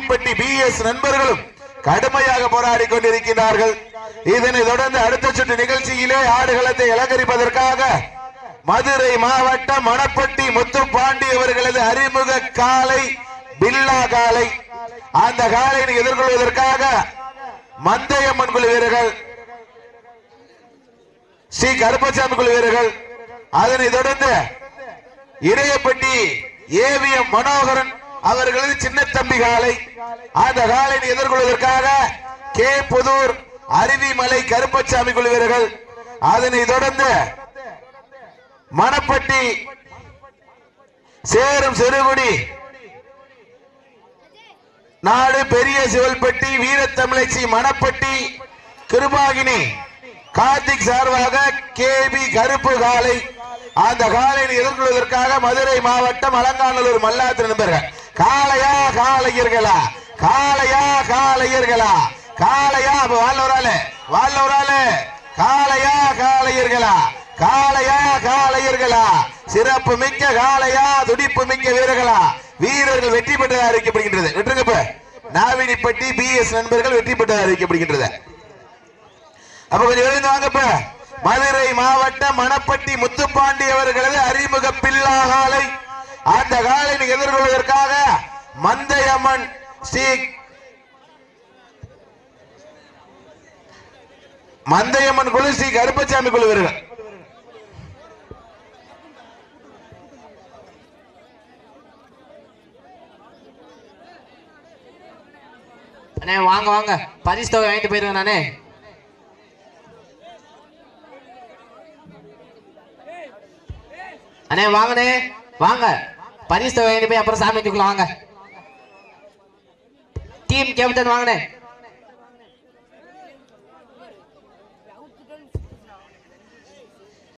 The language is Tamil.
நாவிப்பட்டி பி எஸ் நண்பர்களும் கடுமையாக போராடி கொண்டிருக்கிறார்கள் இதனை தொடர்ந்து அடுத்த சுற்று நிகழ்ச்சியிலே ஆடுகளத்தை இலங்கரிப்பதற்காக மதுரை மாவட்டம் மணப்பட்டி முத்துப்பாண்டி அவர்களது அறிமுக காலை பில்லா காலை. அந்த காலையை எதிர்கொள்வதற்காக மந்தையம்மன் குழு வீரர்கள் ஸ்ரீ கருப்பசாமி குழு வீரர்கள் அதனை தொடர்ந்து இறையப்பட்டி ஏவிஎம் மனோகரன் அவர்களது சின்ன தம்பி காலை. அந்த காலை எதிர்கொள்வதற்காக கே. புதூர் அருவிமலை கருப்பசாமி குழு வீரர்கள் அதனை தொடர்ந்து மணப்பட்டி சேரும் சிறுகுடி நாடு பெரிய சிவல்பட்டி வீரத்தமிழச்சி மணப்பட்டி கிருபாகினி கார்த்திக் சார்பாக கேபி கருப்பு காலை. அந்த காலை எதிர்கொள்வதற்காக மதுரை மாவட்டம் அலங்காநல்லூர் மல்லாத்திர நண்பர்கள். காளையா காளையர்களா? காளையா காளையர்களா? காளையா அப்ப வாழ்ல ஒரு ஆளு. வாழ்ல ஒரு ஆளு. காளையா காளையர்களா? காளையா காளையர்களா? சிறப்பு மிக்க காளையா துடிப்பு மிக்க வீரர்களா? வீரர்கள் வெற்றி பெற்றதாக அறிவிக்கப்படுகின்றது. விட்டுருங்க இப்ப. நாவினிப்பட்டி பி எஸ் நண்பர்கள் வெற்றி பெற்றதாக அறிவிக்கப்படுகின்றது. அப்ப கொஞ்சம் எழுந்து வாங்கப்ப மதுரை மாவட்டம் மணப்பட்டி முத்துப்பாண்டி அவர்களது அறிமுக பில்லாகாலை அந்த காலை எதிர்கொள்வதற்காக மந்தையம்மன் ஸ்ரீ மந்தையம்மன் குழு ஸ்ரீ கருப்பசாமி குழு வருகிறார் அண்ணே வாங்க வாங்க. பரிசு தொகை வாங்கிட்டு போயிருவேன் நானே. அண்ணே வாங்கண்ணே. வாங்க. பரிசு வாங்கிட்டு போய் அப்புறம் சாமி வாங்க. டீம் கேப்டன் வாங்கினேன்.